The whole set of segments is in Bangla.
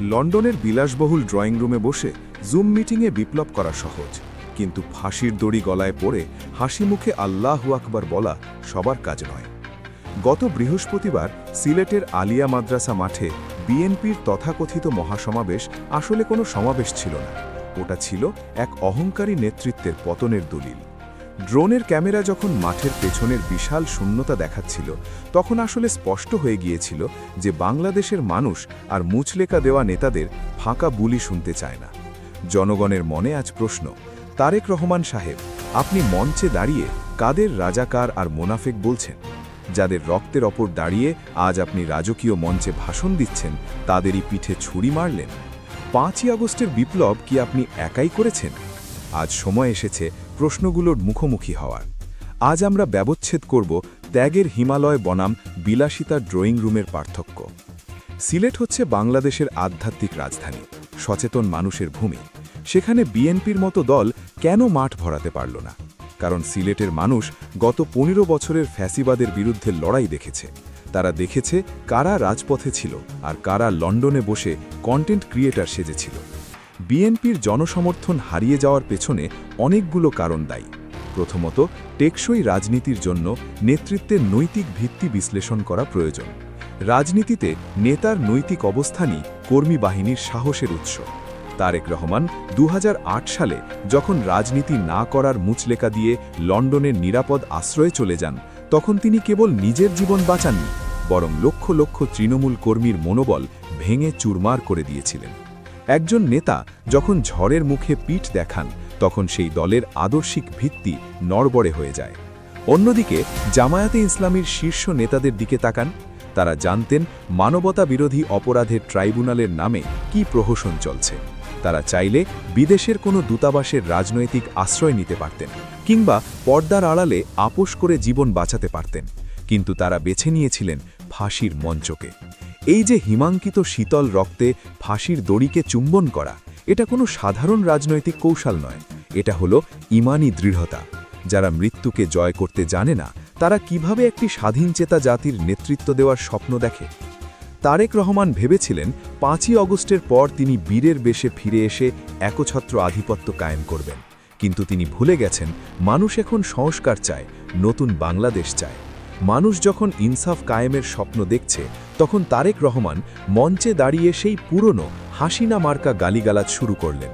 লন্ডনের বিলাসবহুল ড্রয়িং রুমে বসে জুম মিটিংয়ে বিপ্লব করা সহজ। কিন্তু ফাঁসির দড়ি গলায় পড়ে হাসি মুখে আল্লাহু আকবার বলা সবার কাজ নয়। গত বৃহস্পতিবার সিলেটের আলিয়া মাদ্রাসা মাঠে বিএনপির তথাকথিত মহাসমাবেশ আসলে কোনো সমাবেশ ছিল না। ওটা ছিল এক অহংকারী নেতৃত্বের পতনের দলিল। ড্রোনের ক্যামেরা যখন মাঠের পেছনের বিশাল শূন্যতা দেখাচ্ছিল, তখন আসলে স্পষ্ট হয়ে গিয়েছিল যে বাংলাদেশের মানুষ আর মুচলেকা দেওয়া নেতাদের ফাঁকা বুলি শুনতে চায় না। জনগণের মনে আজ প্রশ্ন, তারেক রহমান সাহেব, আপনি মঞ্চে দাঁড়িয়ে কাদের রাজাকার আর মোনাফেক বলছেন? যাদের রক্তের ওপর দাঁড়িয়ে আজ আপনি রাজকীয় মঞ্চে ভাষণ দিচ্ছেন, তাদেরই পিঠে ছুরি মারলেন? পাঁচই আগস্টের বিপ্লব কি আপনি একাই করেছেন? আজ সময় এসেছে প্রশ্নগুলোর মুখোমুখি হওয়ার। আজ আমরা ব্যবচ্ছেদ করব ত্যাগের হিমালয় বনাম বিলাসিতা ড্রয়িং রুমের পার্থক্য। সিলেট হচ্ছে বাংলাদেশের আধ্যাত্মিক রাজধানী, সচেতন মানুষের ভূমি। সেখানে বিএনপির মতো দল কেন মাঠ ভরাতে পারল না? কারণ সিলেটের মানুষ গত পনেরো বছরের ফ্যাসিবাদের বিরুদ্ধে লড়াই দেখেছে। তারা দেখেছে কারা রাজপথে ছিল আর কারা লন্ডনে বসে কন্টেন্ট ক্রিয়েটার সেজেছিল। বিএনপির জনসমর্থন হারিয়ে যাওয়ার পেছনে অনেকগুলো কারণ দায়ী। প্রথমত, টেকসই রাজনীতির জন্য নেতৃত্বের নৈতিক ভিত্তি বিশ্লেষণ করা প্রয়োজন। রাজনীতিতে নেতার নৈতিক অবস্থানই কর্মী বাহিনীর সাহসের উৎস। তারেক রহমান দু হাজার আট সালে যখন রাজনীতি না করার মুচলেকা দিয়ে লন্ডনের নিরাপদ আশ্রয়ে চলে যান, তখন তিনি কেবল নিজের জীবন বাঁচাননি, বরং লক্ষ লক্ষ তৃণমূল কর্মীর মনোবল ভেঙে চুরমার করে দিয়েছিলেন। একজন নেতা যখন ঝড়ের মুখে পিঠ দেখান, তখন সেই দলের আদর্শিক ভিত্তি নড়বড়ে হয়ে যায়। অন্যদিকে, জামায়াতে ইসলামীর শীর্ষ নেতাদের দিকে তাকান। তারা জানতেন মানবতা বিরোধী অপরাধের ট্রাইব্যুনালের নামে কি প্রহসন চলছে। তারা চাইলে বিদেশের কোনো দূতাবাসের রাজনৈতিক আশ্রয় নিতে পারতেন, কিংবা পর্দার আড়ালে আপোষ করে জীবন বাঁচাতে পারতেন। কিন্তু তারা বেছে নিয়েছিলেন ফাঁসির মঞ্চকে। এই যে হিমাঙ্কিত শীতল রক্তে ফাঁসির দড়িকে চুম্বন করা, এটা কোনো সাধারণ রাজনৈতিক কৌশল নয়। এটা হলো ইমানি দৃঢ়তা। যারা মৃত্যুকে জয় করতে জানে না, তারা কীভাবে একটি স্বাধীনচেতা জাতির নেতৃত্ব দেওয়ার স্বপ্ন দেখে? তারেক রহমান ভেবেছিলেন, পাঁচই অগস্টের পর তিনি বীরের বেশে ফিরে এসে একছত্র আধিপত্য কায়েম করবেন। কিন্তু তিনি ভুলে গেছেন, মানুষ এখন সংস্কার চায়, নতুন বাংলাদেশ চায়। মানুষ যখন ইনসাফ কায়েমের স্বপ্ন দেখছে তখন তারেক রহমান মঞ্চে দাঁড়িয়ে সেই পুরনো হাসিনা মার্কা গালিগালাজ শুরু করলেন।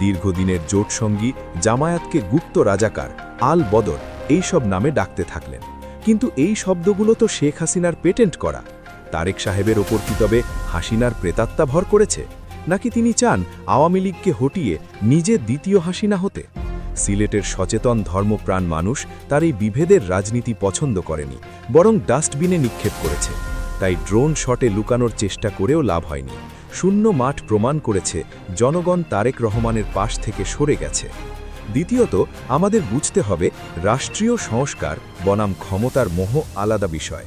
দীর্ঘদিনের জোটসঙ্গী জামায়াতকে গুপ্ত রাজাকার, আল বদর এইসব নামে ডাকতে থাকলেন। কিন্তু এই শব্দগুলো তো শেখ হাসিনার পেটেন্ট করা। তারেক সাহেবের ওপর কি তবে হাসিনার প্রেতাত্মা ভর করেছে? নাকি তিনি চান আওয়ামী লীগকে হটিয়ে নিজে দ্বিতীয় হাসিনা হতে? সিলেটের সচেতন ধর্মপ্রাণ মানুষ তার এই বিভেদের রাজনীতি পছন্দ করেনি, বরং ডাস্টবিনে নিক্ষেপ করেছে। তাই ড্রোন শটে লুকানোর চেষ্টা করেও লাভ হয়নি। শূন্য মাঠ প্রমাণ করেছে জনগণ তারেক রহমানের পাশ থেকে সরে গেছে। দ্বিতীয়ত, আমাদের বুঝতে হবে রাষ্ট্রীয় সংস্কার বনাম ক্ষমতার মোহ আলাদা বিষয়।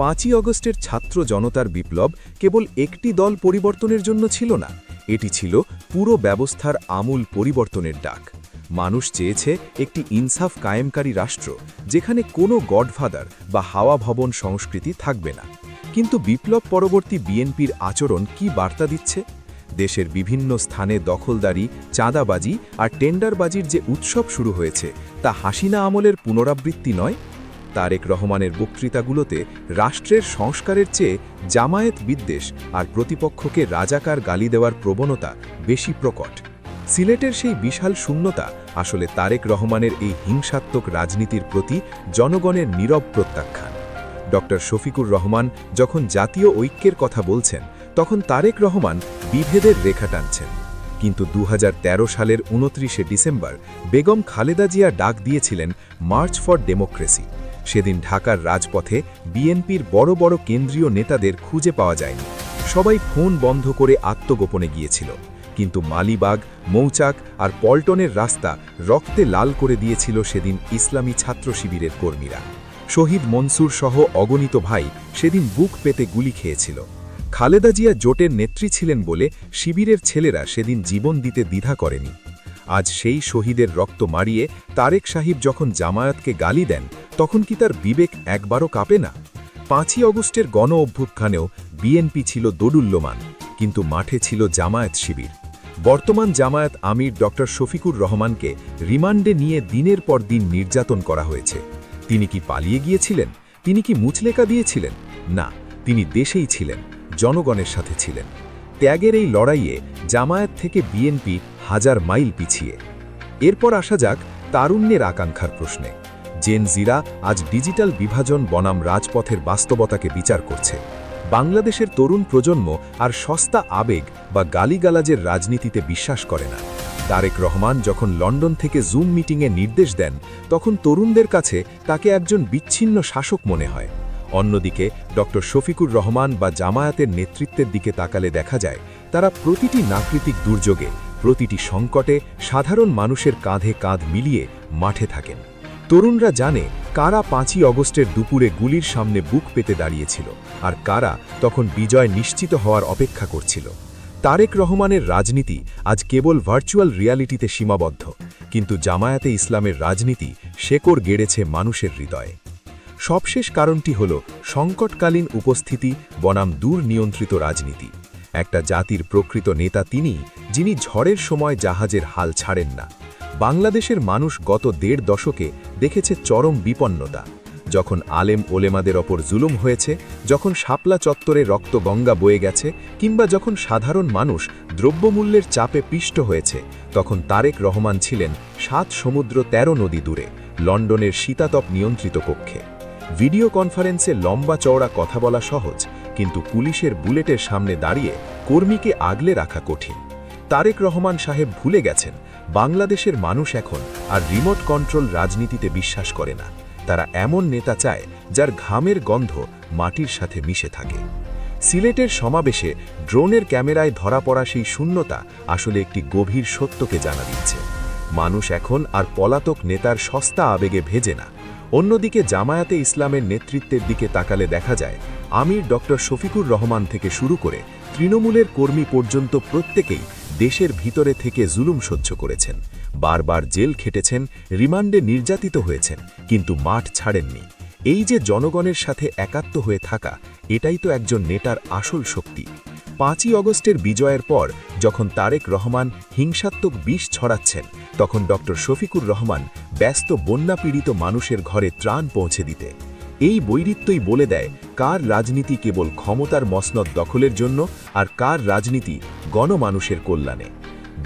পাঁচই অগস্টের ছাত্র জনতার বিপ্লব কেবল একটি দল পরিবর্তনের জন্য ছিল না, এটি ছিল পুরো ব্যবস্থার আমূল পরিবর্তনের ডাক। মানুষ চেয়েছে একটি ইনসাফ কায়েমকারী রাষ্ট্র, যেখানে কোনো গডফাদার বা হাওয়া ভবন সংস্কৃতি থাকবে না। কিন্তু বিপ্লব পরবর্তী বিএনপির আচরণ কি বার্তা দিচ্ছে? দেশের বিভিন্ন স্থানে দখলদারি, চাঁদাবাজি আর টেন্ডারবাজির যে উৎসব শুরু হয়েছে, তা হাসিনা আমলের পুনরাবৃত্তি নয়? তারেক রহমানের বক্তৃতাগুলোতে রাষ্ট্রের সংস্কারের চেয়ে জামায়াত বিদ্বেষ আর প্রতিপক্ষকে রাজাকার গালি দেওয়ার প্রবণতা বেশি প্রকট। সিলেটের সেই বিশাল শূন্যতা আসলে তারেক রহমানের এই হিংসাত্মক রাজনীতির প্রতি জনগণের নীরব প্রত্যাখ্যান। ড শফিকুর রহমান যখন জাতীয় ঐক্যের কথা বলছেন, তখন তারেক রহমান বিভেদের রেখা টানছেন। কিন্তু দু হাজার তেরো সালের উনত্রিশে ডিসেম্বর বেগম খালেদা জিয়া ডাক দিয়েছিলেন মার্চ ফর ডেমোক্রেসি। সেদিন ঢাকার রাজপথে বিএনপির বড় বড় কেন্দ্রীয় নেতাদের খুঁজে পাওয়া যায়নি। সবাই ফোন বন্ধ করে আত্মগোপনে গিয়েছিল। কিন্তু মালিবাগ, মৌচাক আর পল্টনের রাস্তা রক্তে লাল করে দিয়েছিল সেদিন ইসলামী ছাত্র শিবিরের কর্মীরা। শহীদ মনসুর সহ অগণিত ভাই সেদিন বুক পেতে গুলি খেয়েছিল। খালেদা জিয়া জোটের নেত্রী ছিলেন বলে শিবিরের ছেলেরা সেদিন জীবন দিতে দ্বিধা করেনি। আজ সেই শহীদের রক্ত মারিয়ে তারেক সাহিব যখন জামায়াতকে গালি দেন, তখন কি তার বিবেক একবারও কাঁপে না? পাঁচই অগস্টের গণ অভ্যুত্থানেও বিএনপি ছিল দোডুল্যমান, কিন্তু মাঠে ছিল জামায়াত শিবির। বর্তমান জামায়াত আমির ডক্টর শফিকুর রহমানকে রিমান্ডে নিয়ে দিনের পর দিন নির্যাতন করা হয়েছে। তিনি কি পালিয়ে গিয়েছিলেন? তিনি কি মুচলেকা দিয়েছিলেন? না, তিনি দেশেই ছিলেন, জনগণের সাথে ছিলেন। ত্যাগের এই লড়াইয়ে জামায়াত থেকে বিএনপি হাজার মাইল পিছিয়ে। এরপর আসা যাক তারুণ্যের আকাঙ্ক্ষার প্রশ্নে। জেন জিরা আজ ডিজিটাল বিভাজন বনাম রাজপথের বাস্তবতাকে বিচার করছে। বাংলাদেশের তরুণ প্রজন্ম আর সস্তা আবেগ বা গালিগালাজের রাজনীতিতে বিশ্বাস করে না। তারেক রহমান যখন লন্ডন থেকে জুম মিটিংয়ে নির্দেশ দেন, তখন তরুণদের কাছে তাকে একজন বিচ্ছিন্ন শাসক মনে হয়। অন্যদিকে ড শফিকুর রহমান বা জামায়াতের নেতৃত্বের দিকে তাকালে দেখা যায়, তারা প্রতিটি নাকৃতিক দুর্যোগে, প্রতিটি সংকটে সাধারণ মানুষের কাঁধে কাঁধ মিলিয়ে মাঠে থাকেন। তরুণরা জানে কারা পাঁচই অগস্টের দুপুরে গুলির সামনে বুক পেতে দাঁড়িয়েছিল, আর কারা তখন বিজয় নিশ্চিত হওয়ার অপেক্ষা করছিল। তারেক রহমানের রাজনীতি আজ কেবল ভার্চুয়াল রিয়ালিটিতে সীমাবদ্ধ, কিন্তু জামায়াতে ইসলামের রাজনীতি শেকড় গেড়েছে মানুষের হৃদয়ে। সবশেষ কারণটি হল সংকটকালীন উপস্থিতি, বনাম দূর নিয়ন্ত্রিত রাজনীতি। একটা জাতির প্রকৃত নেতা তিনি, যিনি ঝড়ের সময় জাহাজের হাল ছাড়েন না। বাংলাদেশের মানুষ গত দেড় দশকে দেখেছে চরম বিপন্নতা। যখন আলেম ওলেমাদের ওপর জুলুম হয়েছে, যখন শাপলা চত্বরে রক্ত গঙ্গা বয়ে গেছে, কিংবা যখন সাধারণ মানুষ দ্রব্যমূল্যের চাপে পিষ্ট হয়েছে, তখন তারেক রহমান ছিলেন সাত সমুদ্র ১৩ নদী দূরে, লন্ডনের শীতাতপ নিয়ন্ত্রিত কক্ষে। ভিডিও কনফারেন্সে লম্বা চওড়া কথা বলা সহজ, কিন্তু পুলিশের বুলেটের সামনে দাঁড়িয়ে কর্মীকে আগলে রাখা কঠিন। তারেক রহমান সাহেব ভুলে গেছেন, বাংলাদেশের মানুষ এখন আর রিমোট কন্ট্রোল রাজনীতিতে বিশ্বাস করে না। তারা এমন নেতা চায় যার ঘামের গন্ধ মাটির সাথে মিশে থাকে। সিলেটের সমাবেশে ড্রোনের ক্যামেরায় ধরা পড়া সেই শূন্যতা আসলে একটি গভীর সত্যকে জানা দিচ্ছে। মানুষ এখন আর পলাতক নেতার সস্তা আবেগে ভেজে না। অন্যদিকে জামায়াতে ইসলামের নেতৃত্বের দিকে তাকালে দেখা যায়, আমির ডক্টর শফিকুর রহমান থেকে শুরু করে তৃণমূলের কর্মী পর্যন্ত প্রত্যেকেই দেশের ভিতরে থেকে জুলুম সহ্য করেছেন। বারবার জেল খেটেছেন, রিমান্ডে নির্যাতিত হয়েছেন, কিন্তু মাঠ ছাড়েননি। এই যে জনগণের সাথে একাত্ম হয়ে থাকা, এটাই তো একজন নেতার আসল শক্তি। পাঁচই অগস্টের বিজয়ের পর, যখন তারেক রহমান হিংসাত্মক বিষ ছড়াচ্ছেন, তখন ড. শফিকুর রহমান ব্যস্ত বন্যাপীড়িত মানুষের ঘরে ত্রাণ পৌঁছে দিতে। এই বৈরিত্যই বলে দেয়, কার রাজনীতি কেবল ক্ষমতার মসনদ দখলের জন্য, আর কার রাজনীতি গণমানুষের কল্যাণে।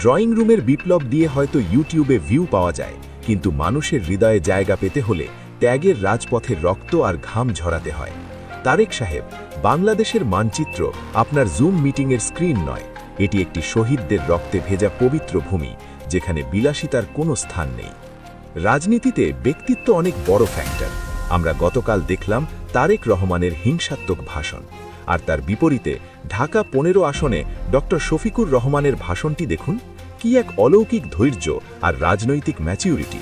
ড্রয়িং রুমের বিপ্লব দিয়ে হয়তো ইউটিউবে ভিউ পাওয়া যায়, কিন্তু মানুষের হৃদয়ে জায়গা পেতে হলে ত্যাগের রাজপথের রক্ত আর ঘাম ঝরাতে হয়। তারেক সাহেব, বাংলাদেশের মানচিত্র আপনার জুম মিটিংয়ের স্ক্রিন নয়, এটি একটি শহীদদের রক্তে ভেজা পবিত্র ভূমি, যেখানে বিলাসিতার কোনো স্থান নেই। রাজনীতিতে ব্যক্তিত্ব অনেক বড় ফ্যাক্টর আমরা গতকাল দেখলাম তারেক রহমানের হিংসাত্মক ভাষণ। আর তার বিপরীতে ঢাকা পনেরো আসনে ড শফিকুর রহমানের ভাষণটি দেখুন। কি এক অলৌকিক ধৈর্য আর রাজনৈতিক ম্যাচিউরিটি।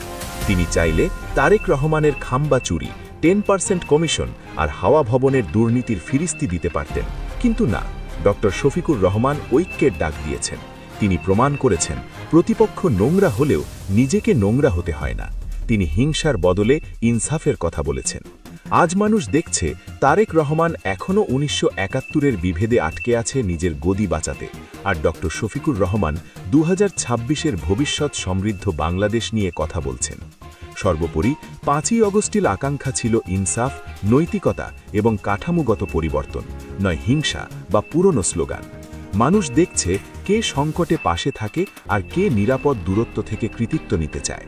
তিনি চাইলে তারেক রহমানের খাম্বা চুরি, টেন পার্সেন্ট কমিশন আর হাওয়া ভবনের দুর্নীতির ফিরিস্তি দিতে পারতেন। কিন্তু না ড শফিকুর রহমান ঐক্যের ডাক দিয়েছেন। তিনি প্রমাণ করেছেন, প্রতিপক্ষ নোংরা হলেও নিজেকে নোংরা হতে হয় না। তিনি হিংসার বদলে ইনসাফের কথা বলেছেন। আজ মানুষ দেখছে তারেক রহমান এখনও উনিশশো একাত্তরের বিভেদে আটকে আছে নিজের গদি বাঁচাতে। আর ড. শফিকুর রহমান দু হাজার ভবিষ্যৎ সমৃদ্ধ বাংলাদেশ নিয়ে কথা বলছেন। সর্বোপরি পাঁচই অগস্টিল আকাঙ্ক্ষা ছিল ইনসাফ, নৈতিকতা এবং কাঠামোগত পরিবর্তন, নয় হিংসা বা পুরনো স্লোগান। মানুষ দেখছে কে সংকটে পাশে থাকে আর কে নিরাপদ দূরত্ব থেকে কৃতিত্ব নিতে চায়।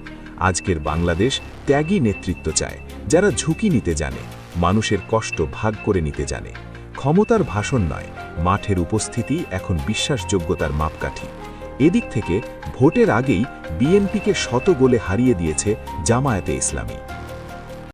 আজকের বাংলাদেশ ত্যাগী নেতৃত্ব চায়, যারা ঝুঁকি নিতে জানে, মানুষের কষ্ট ভাগ করে নিতে জানে। ক্ষমতার ভাষণ নয়, মাঠের উপস্থিতি এখন বিশ্বাসযোগ্যতার মাপকাঠি। এদিক থেকে ভোটের আগেই বিএনপিকে শত গোলে হারিয়ে দিয়েছে জামায়াতে ইসলামী।